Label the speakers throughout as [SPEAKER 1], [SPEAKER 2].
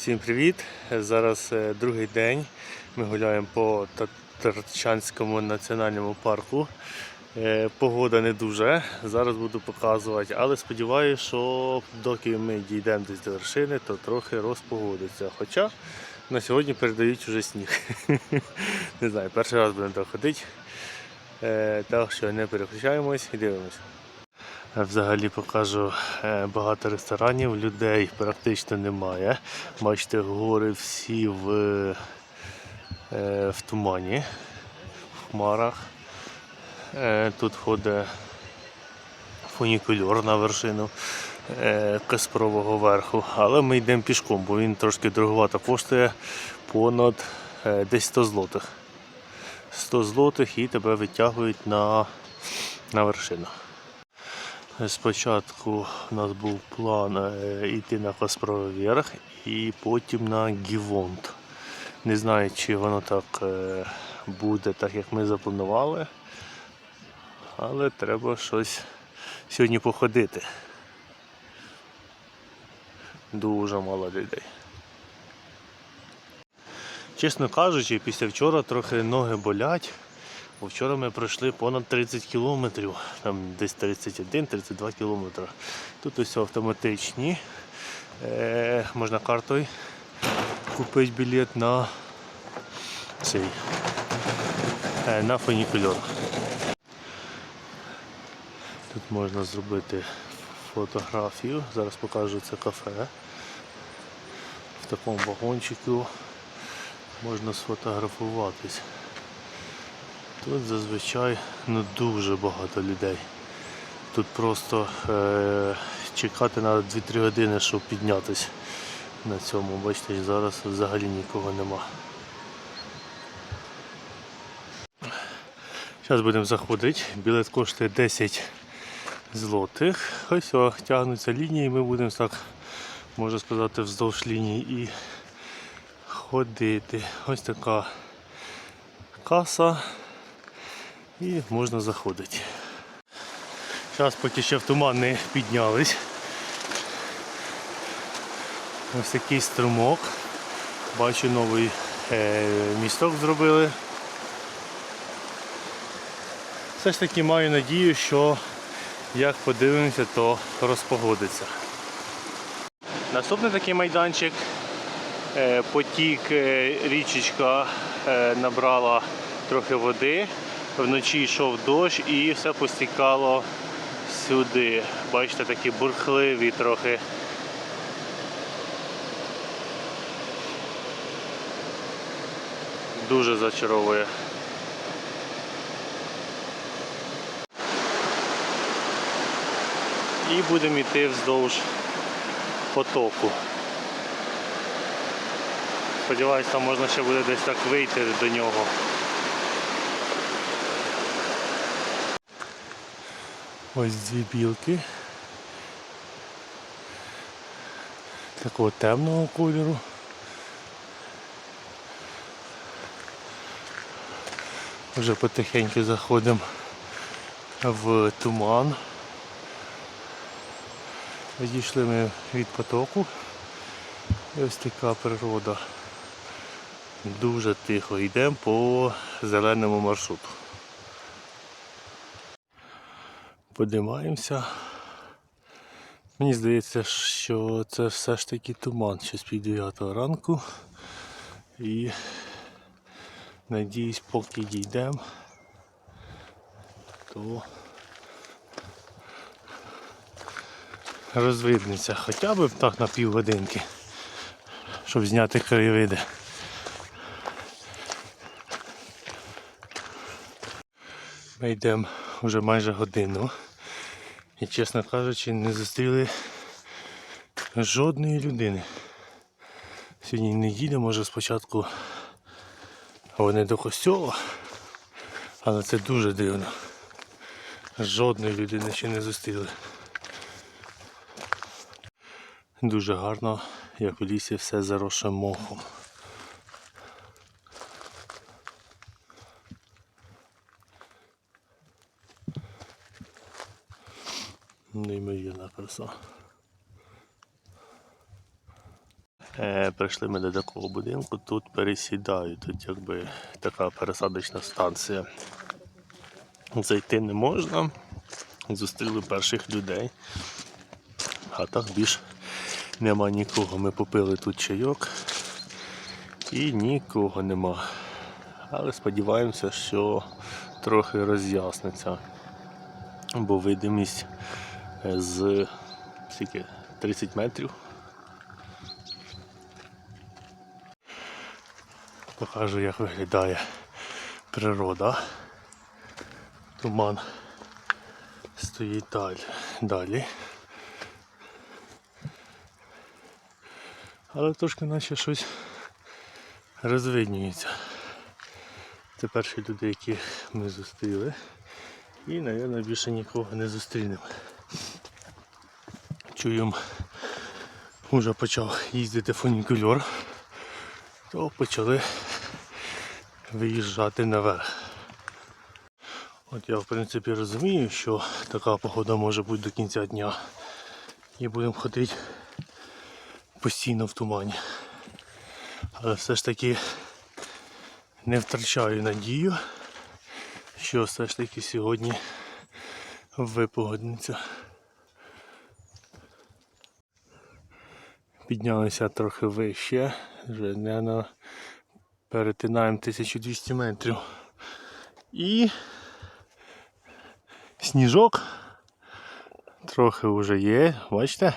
[SPEAKER 1] Всім привіт! Зараз е, другий день. Ми гуляємо по Татарчанському національному парку. Е, Погода не дуже. Зараз буду показувати, але сподіваюся, що доки ми дійдемо десь до вершини, то трохи розпогодиться. Хоча на сьогодні передають вже сніг. Не знаю, перший раз будемо так ходити. Е, Так що не переключаємось і дивимось. Взагалі покажу е, багато ресторанів, людей практично немає. Бачите, гори всі в, е, в тумані, в хмарах. Е, Тут ходить фунікульор на вершину е, Каспрового верху, але ми йдемо пішком, бо він трошки дороговато коштує понад е, десь 100 злотих. 100 злотих і тебе витягують на, на вершину. Спочатку у нас був план е, йти на Каспровий верх і потім на Гівонт. Не знаю, чи воно так е, буде, так як ми запланували. Але треба щось сьогодні походити. Дуже мало людей. Чесно кажучи, після вчора трохи ноги болять. Бо вчора ми пройшли понад 30 кілометрів, там десь 31-32 кілометри. Тут ось автоматичні. Е, можна картою купити білет на цей е, на фунікульор. Тут можна зробити фотографію. Зараз покажу це кафе. В такому вагончику можна сфотографуватись. Тут зазвичай ну, дуже багато людей. Тут просто е- чекати на 2-3 години, щоб піднятися на цьому. Бачите, зараз взагалі нікого нема. Зараз будемо заходити. Білет коштує 10 злотих. Ось о, тягнуться лінії, ми будемо так, можна сказати, вздовж лінії і ходити. Ось така каса і можна заходити. Зараз поки ще в туман не піднялись. Ось такий струмок. Бачу новий е, місток зробили. Все ж таки маю надію, що як подивимося, то розпогодиться. Наступний такий майданчик. Е, Потік, е, річечка е, набрала трохи води, вночі йшов дощ і все постікало сюди. Бачите, такі бурхливі трохи. Дуже зачаровує. І будемо йти вздовж потоку. Сподіваюсь, там можна ще буде десь так вийти до нього. Ось дві білки. Такого темного кольору. Вже потихеньку заходимо в туман. Відійшли ми від потоку. І ось така природа. Дуже тихо йдемо по зеленому маршруту. Подимаємося. Мені здається, що це все ж таки туман з пів 9 ранку. І надіюсь, поки дійдемо, то розвиднеться хоча б так на півгодинки, щоб зняти краєвиди. Ми йдемо вже майже годину. І, чесно кажучи, не зустріли жодної людини. Сьогодні неділя, може спочатку вони до костьола, але це дуже дивно. Жодної людини ще не зустріли. Дуже гарно, як у лісі все заросше мохом. Неймовірна краса. Е, прийшли ми до такого будинку, тут пересідають, тут якби така пересадочна станція. Зайти не можна. Зустріли перших людей. А так більш нема нікого. Ми попили тут чайок і нікого нема. Але сподіваємося, що трохи роз'ясниться. Бо видимість з скільки, 30 метрів. Покажу, як виглядає природа. Туман стоїть далі. Але трошки наче щось розвиднюється. Це перші люди, які ми зустріли. І, мабуть, більше нікого не зустрінемо. Чуємо, вже почав їздити фунікульор, то почали виїжджати наверх. От я в принципі розумію, що така погода може бути до кінця дня. І будемо ходити постійно в тумані. Але все ж таки не втрачаю надію, що все ж таки сьогодні випогодниться. Піднялися трохи вище, вже не на перетинаємо 1200 метрів. І сніжок трохи вже є, бачите?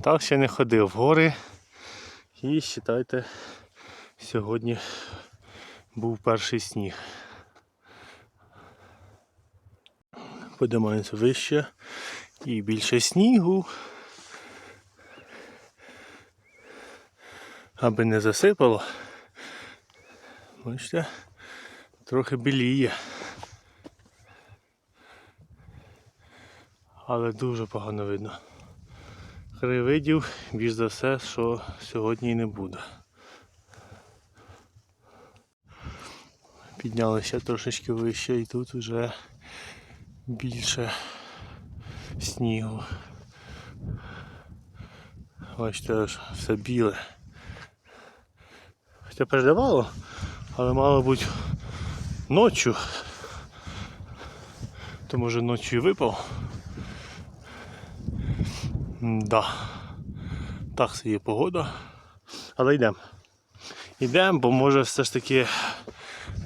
[SPEAKER 1] Так ще не ходив в гори. І вважайте, сьогодні був перший сніг. Подимаємося вище і більше снігу. Аби не засипало. Бачите, трохи біліє. Але дуже погано видно. Краєвидів більш за все, що сьогодні не буде. Піднялися трошечки вище і тут вже більше снігу. Бачите, аж все біле. Хоча передавало, але мало бути ночі. То може ночі випав. Да. Так собі погода. Але йдемо. Йдемо, бо може все ж таки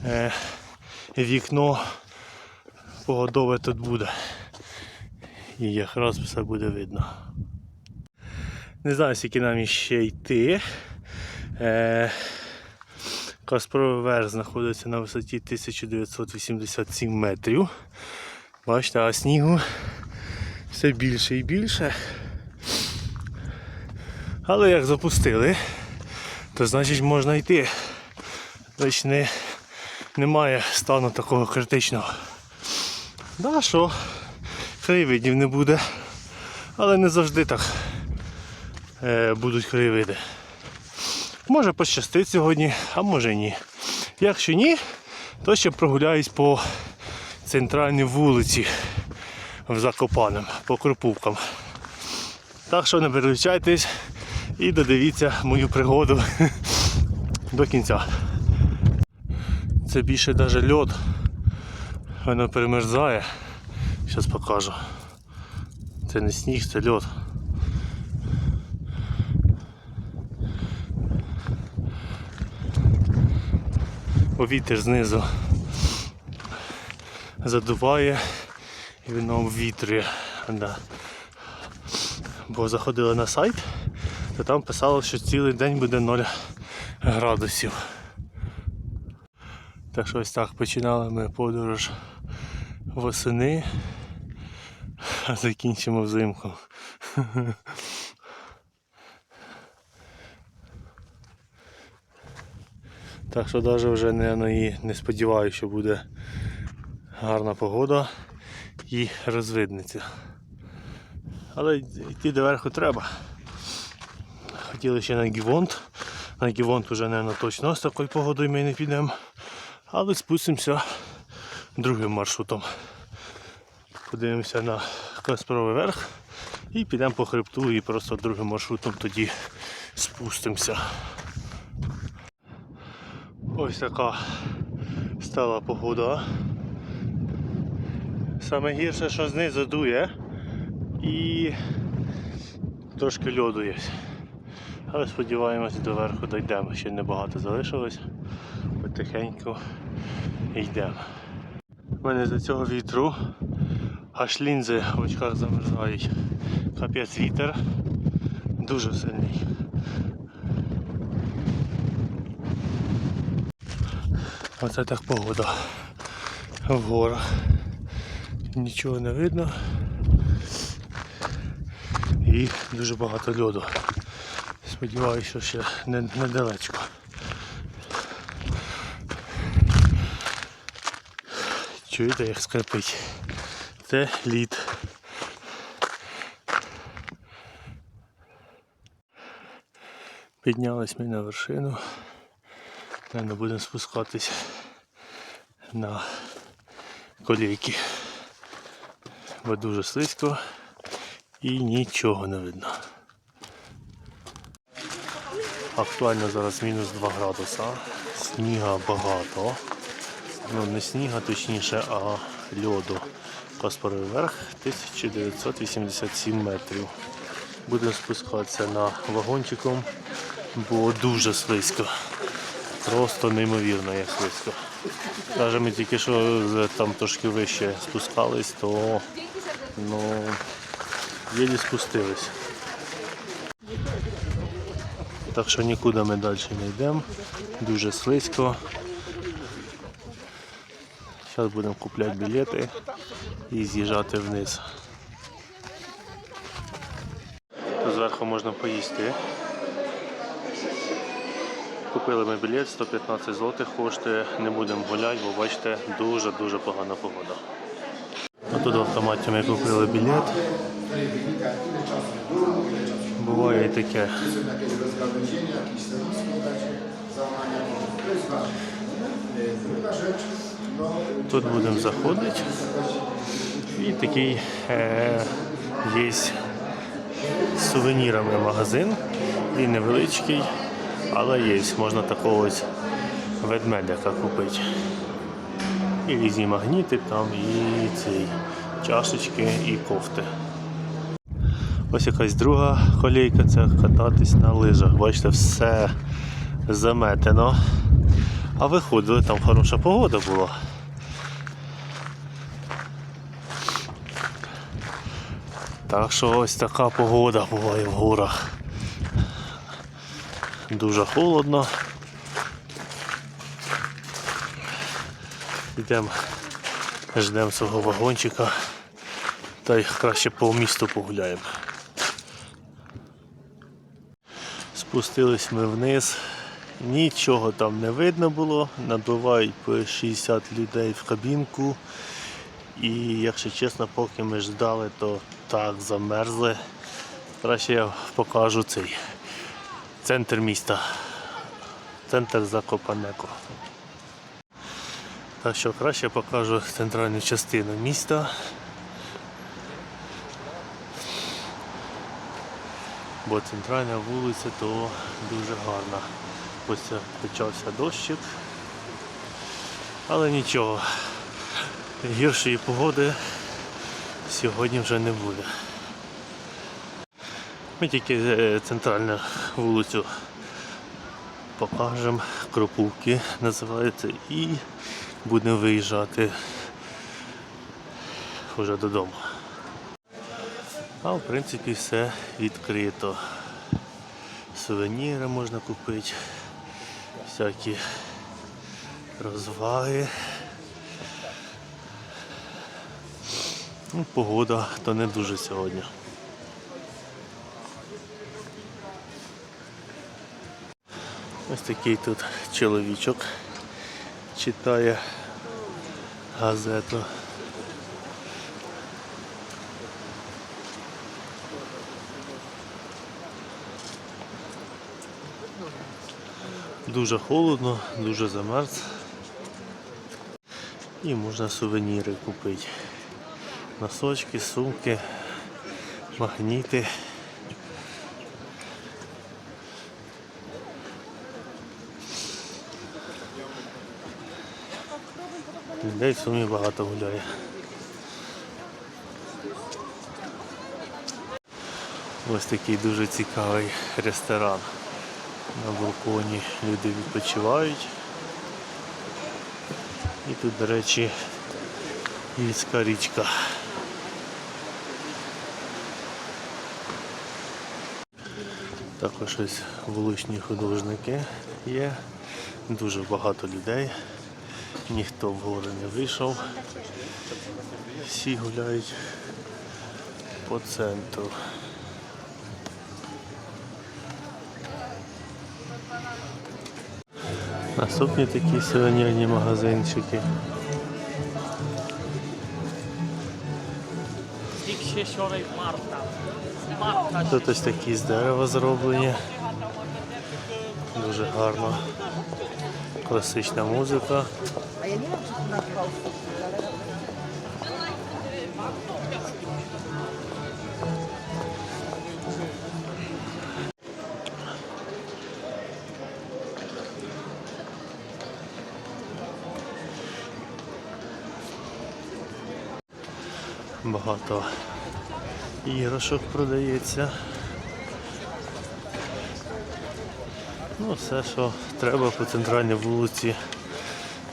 [SPEAKER 1] е, вікно погодове тут буде. І якраз все буде видно. Не знаю, скільки нам іще йти. Е, Каспровий верх знаходиться на висоті 1987 метрів. Бачите, а снігу все більше і більше. Але як запустили, то значить можна йти. Значить не, немає стану такого критичного. Да, що краєвидів не буде, але не завжди так е, будуть краєвиди. Може пощастить сьогодні, а може ні. Якщо ні, то ще прогуляюсь по центральній вулиці в Закопанем, по Кропувкам. Так що не переключайтесь і додивіться мою пригоду до кінця. Це більше навіть льод. Воно перемерзає. Зараз покажу. Це не сніг, це льод. Повітря знизу задуває і воно обвітрює. Да. Бо заходили на сайт, то там писало, що цілий день буде 0 градусів. Так що ось так починали ми подорож восени, а закінчимо взимку. Так що навіть вже не, і не сподіваюся, що буде гарна погода і розвидниця. Але йти доверху треба. Хотіли ще на Гівонт. На Гівонт вже, мабуть, точно з такою погодою ми не підемо. Але спустимося другим маршрутом. Подивимося на Каспровий верх І підемо по хребту і просто другим маршрутом тоді спустимося. Ось така стала погода. Саме гірше, що знизу дує і трошки льоду є. Але сподіваємось, до верху дійдемо. Ще небагато залишилось. Потихеньку йдемо. У мене за цього вітру аж лінзи в очках замерзають. Капець вітер. Дуже сильний. Оце так погода в горах. Нічого не видно. І дуже багато льоду. Сподіваюся, що ще не, недалечко. Чуєте, як скрипить? Це лід. Піднялись ми на вершину. Наверно, будемо спускатись на колійки. Бо дуже слизько і нічого не видно. Актуально зараз мінус 2 градуса. Сніга багато. Ну не сніга точніше, а льоду. Каспаровий верх 1987 метрів. Будемо спускатися на вагончиком, бо дуже слизько. Просто неймовірно як слизько. Навіть ми тільки що там трошки вище спускались, то ну, єлі спустились. Так що нікуди ми далі не йдемо. Дуже слизько. Зараз будемо купляти білети і з'їжджати вниз. Тут зверху можна поїсти. Купили ми білет, 115 злотих коштує, не будемо гуляти, бо бачите, дуже-дуже погана погода. А тут в автоматі ми купили білет. Буває і таке. Тут будемо заходити. І такий е, є з сувенірами магазин. Він невеличкий, але є. Можна такого ось ведмедика купити. І різні магніти там, і ці чашечки, і кофти. Ось якась друга колійка це кататись на лижах. Бачите, все заметено. А виходили, там хороша погода була. Так що ось така погода буває в горах. Дуже холодно. Йдемо, ждемо свого вагончика. Та й краще по місту погуляємо. Спустились ми вниз. Нічого там не видно було. Набивають по 60 людей в кабінку. І якщо чесно, поки ми ждали, то так замерзли. Краще я покажу цей центр міста. Центр Закопанеко. Так що краще покажу центральну частину міста. Бо центральна вулиця то дуже гарна. Ось почався дощик. Але нічого. Гіршої погоди сьогодні вже не буде. Ми тільки е, центральну вулицю покажемо, Кропувки називається, і будемо виїжджати вже додому. А в принципі все відкрито. Сувеніри можна купити, всякі розваги. Ну, погода то не дуже сьогодні. Ось такий тут чоловічок читає газету. Дуже холодно, дуже замерз. І можна сувеніри купити. Носочки, сумки, магніти. Людей в сумі багато гуляє. Ось такий дуже цікавий ресторан. На балконі люди відпочивають. І тут, до речі, гірська річка. Також ось вуличні художники є. Дуже багато людей. Ніхто в гори не вийшов. Всі гуляють по центру. Наступні такі сувенірні магазинчики. Тут ось такі з дерева зроблені. Дуже гарно. Класична музика. Багато іграшок продається. Ну, все, що треба по центральній вулиці,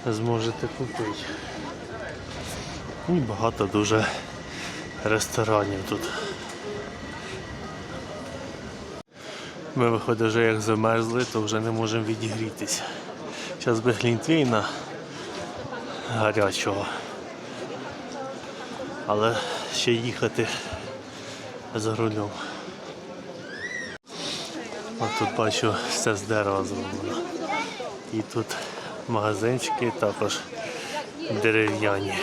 [SPEAKER 1] зможете купити. І багато дуже ресторанів тут. Ми виходить вже як замерзли, то вже не можемо відігрітися. Зараз би глінтвейна гарячого. Але ще їхати за рулем. От тут бачу все з дерева зроблено. І тут магазинчики також дерев'яні.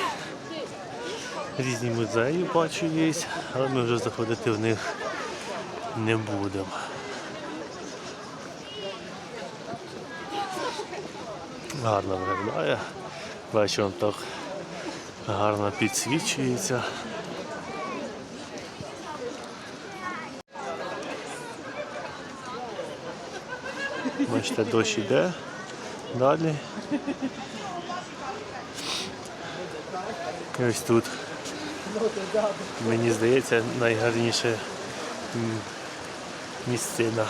[SPEAKER 1] Різні музеї бачу є, але ми вже заходити в них не будемо. Гарно виглядає. Он так гарно підсвічується. Бачите, дощ іде далі. І ось тут. Мені здається, найгарніше місцина.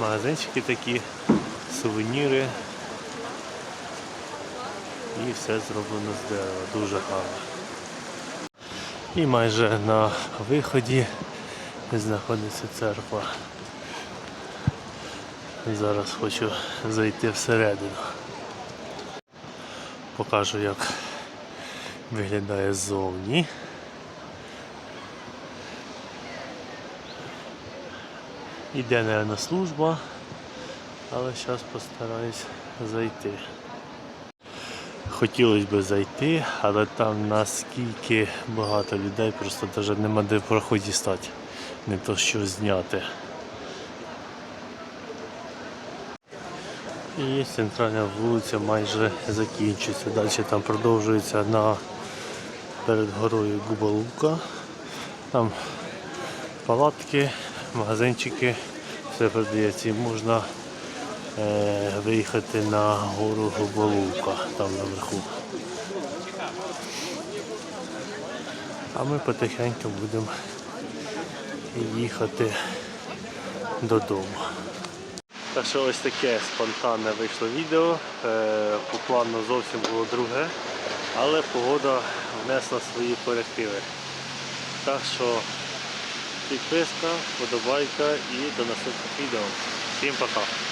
[SPEAKER 1] Магазинчики такі, сувеніри. І все зроблено з дерева. Дуже гарно. І майже на виході знаходиться церква. Зараз хочу зайти всередину. Покажу, як виглядає ззовні. Іде, мабуть, служба, але зараз постараюсь зайти. Хотілося б зайти, але там наскільки багато людей, просто навіть нема де в проході стати, не то що зняти. І центральна вулиця майже закінчується. Далі там продовжується на перед горою Губалука. Там палатки, магазинчики, все продається можна е, виїхати на гору Губалука там наверху. А ми потихеньку будемо їхати додому. Так що ось таке спонтанне вийшло відео. Е, По плану зовсім було друге, але погода внесла свої корективи. Так що підписка, подобайка і до наступних відео. Всім пока!